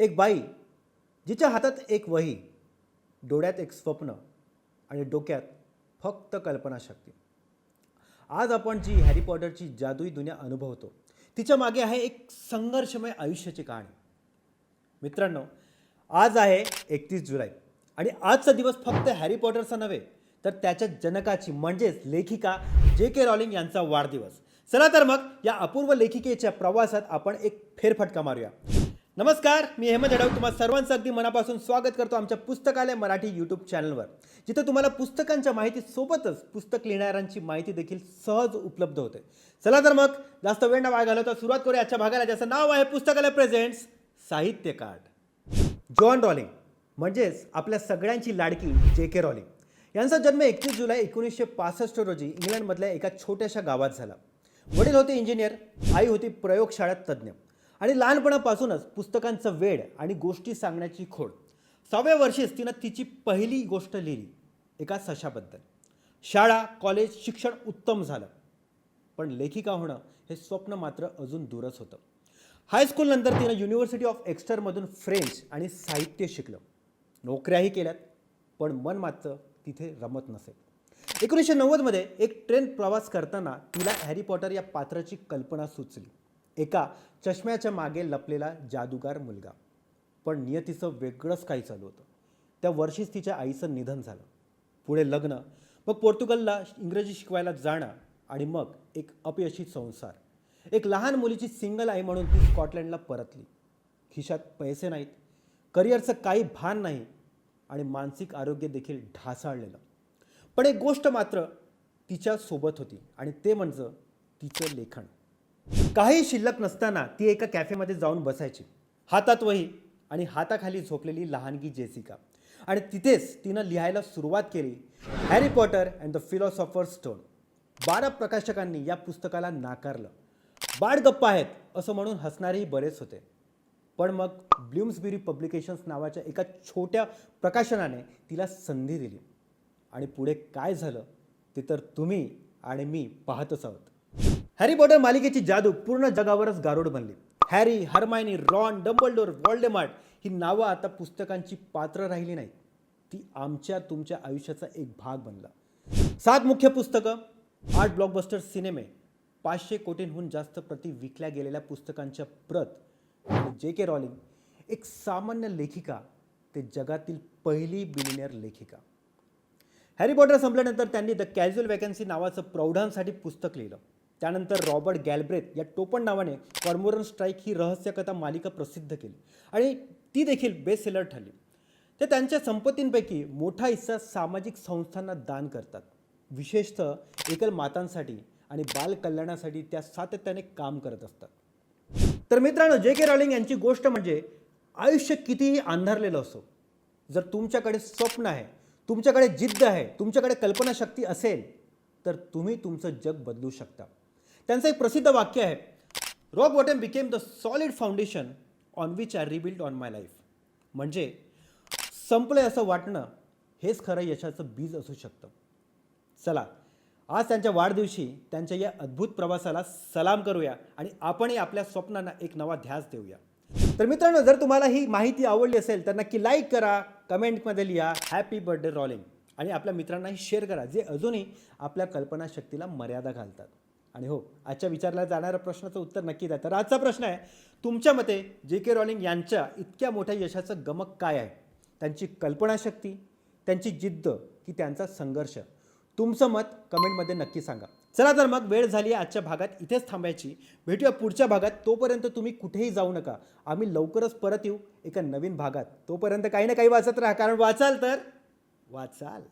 एक बाई जिच्या हातात एक वही डोळ्यात एक स्वप्न आणि डोक्यात फक्त कल्पनाशक्ती. आज आपण जी हॅरी पॉटरची जादुई दुनिया अनुभवतो तिच्यामागे आहे एक संघर्षमय आयुष्याची कहाणी. मित्रांनो आज आहे एकतीस जुलै आणि आजचा दिवस फक्त हॅरी पॉटरचा नव्हे तर त्याच्या जनकाची म्हणजेच लेखिका जे के रॉलिंग यांचा वाढदिवस. चला तर मग या अपूर्व लेखिकेच्या प्रवासात आपण एक फेरफटका मारूया. नमस्कार मी हेमंत अडव तुम्हाला सर्वांचं अगदी मनापासून स्वागत करतो आमच्या पुस्तकालय मराठी यूट्यूब चॅनलवर जिथं तुम्हाला पुस्तकांच्या माहितीसोबतच पुस्तक लिहिणाऱ्यांची माहिती देखील सहज उपलब्ध होते. चला तर मग जास्त वेळ न वाया घालवता सुरुवात करूया आजच्या भागाला ज्याचं नाव आहे पुस्तकालय प्रेझेंट्स साहित्य कार्ड. जॉन रॉलिंग म्हणजेच आपल्या सगळ्यांची लाडकी जे के रॉलिंग यांचा जन्म एकतीस जुलै एकोणीसशे पासष्ट रोजी इंग्लंडमधल्या एका छोट्याशा गावात झाला. वडील होते इंजिनियर आई होती प्रयोगशाळेत तज्ज्ञ. आणि लहानपणापासूनच पुस्तकांचं वेड आणि गोष्टी सांगण्याची खोड. सहाव्या वर्षीच तिनं तिची पहिली गोष्ट लिहिली एका सशाबद्दल. शाळा कॉलेज शिक्षण उत्तम झालं. पण लेखिका होणं हे स्वप्न मात्र अजून दूरच होतं. हायस्कूलनंतर तिनं युनिव्हर्सिटी ऑफ एक्स्टरमधून फ्रेंच आणि साहित्य शिकलं. नोकऱ्याही केल्यात पण मन मात्र तिथे रमत नसेल एकोणीसशे नव्वदमध्ये एक ट्रेन प्रवास करताना तिला हॅरी पॉटर या पात्राची कल्पना सुचली. एका चष्म्याच्या मागे लपलेला जादूगार मुलगा. पण नियतीचं वेगळंच काही चालू होतं. त्या वर्षीच तिच्या आईचं निधन झालं. पुढे लग्न मग पोर्तुगलला इंग्रजी शिकवायला जाणं आणि मग एक अपयशी संसार. एक लहान मुलीची सिंगल आई म्हणून ती स्कॉटलँडला परतली. खिशात पैसे नाहीत करिअरचं काही भान नाही आणि मानसिक आरोग्य देखील ढासाळलेलं. पण एक गोष्ट मात्र तिच्या सोबत होती आणि ते म्हणजे तिचं लेखन. काही शिल्लक नसताना ती एका कॅफेमध्ये जाऊन बसायची. हातात वही आणि हाताखाली झोपलेली लहानगी जेसिका. आणि तिथेच तिनं लिहायला सुरुवात केली Harry Potter and the philosopher stone. बारा प्रकाशकांनी या पुस्तकाला नाकारलं. बाळ गप्पा आहेत असं म्हणून हसणारेही बरेच होते. पण मग ब्ल्यूम्सबेरी पब्लिकेशन्स नावाच्या एका छोट्या प्रकाशनाने तिला संधी दिली. आणि पुढे काय झालं ते तर तुम्ही आणि मी पाहतच आहोत. हॅरी पॉटर मालिकेची जादू पूर्ण जगावरच गारुड बनली. Harry Hermione Ron Dumbledore Voldemort ही नावं आता पुस्तकांची पात्र राहिली नाहीत. ती आमच्या तुमच्या आयुष्याचा एक भाग बनला. सात मुख्य पुस्तकं आठ ब्लॉकबस्टर सिनेमे पाचशे कोटींहून जास्त प्रती विकल्या गेलेल्या पुस्तकांच्या प्रत जे के रॉलिंग एक सामान्य लेखिका ते जगातील पहिली बिलिनियर लेखिका. हॅरी पॉटर संपल्यानंतर त्यांनी द कॅज्युअल वॅकन्सी नावाचं प्रौढांसाठी पुस्तक लिहिलं. त्यानंतर रॉबर्ट गॅलब्रेथ या टोपण नावाने कॉर्मोरन स्ट्राईक ही रहस्यकथा मालिका प्रसिद्ध केली. आणि ती देखील बेसेलर ठरली. ते त्यांच्या संपत्तींपैकी मोठा हिस्सा सामाजिक संस्थांना दान करतात. विशेषतः एकल मातांसाठी आणि बाल कल्याणासाठी त्या सातत्याने काम करत असतात. तर मित्रांनो जे के रॉलिंग यांची गोष्ट म्हणजे आयुष्य कितीही अंधारलेलं असो जर तुमच्याकडे स्वप्न आहे तुमच्याकडे जिद्द आहे तुमच्याकडे कल्पनाशक्ती असेल तर तुम्ही तुमचं जग बदलू शकता. त्यांचं एक प्रसिद्ध वाक्य आहे. Rock bottom became the solid foundation on which I rebuild on my life म्हणजे संपलंय असं वाटणं हेच खरं यशाचं बीज असू शकतं. चला आज त्यांच्या वाढदिवशी त्यांच्या या अद्भुत प्रवासाला सलाम करूया आणि आपणही आपल्या स्वप्नांना एक नवा ध्यास देऊया. तर मित्रांनो जर तुम्हाला ही माहिती आवडली असेल तर नक्की लाईक करा कमेंटमध्ये लिहा हॅपी बर्थडे रॉलिंग आणि आपल्या मित्रांनाही शेअर करा जे अजूनही आपल्या कल्पनाशक्तीला मर्यादा घालतात. आणि हो आजच्या विचारला जाणाऱ्या प्रश्नाचं उत्तर नक्की द्या. तर आजचा प्रश्न आहे तुमच्या मते जे के रॉलिंग यांच्या इतक्या मोठ्या यशाचं गमक काय आहे? त्यांची कल्पनाशक्ती त्यांची जिद्द की त्यांचा संघर्ष. तुमचं मत कमेंटमध्ये नक्की सांगा. चला तर मग वेळ झाली आजच्या भागात इथेच थांबायची. भेटूया पुढच्या भागात. तोपर्यंत तुम्ही कुठेही जाऊ नका. आम्ही लवकरच परत येऊ एका नवीन भागात. तोपर्यंत काही ना काही वाचत राहा. कारण वाचाल तर वाचाल.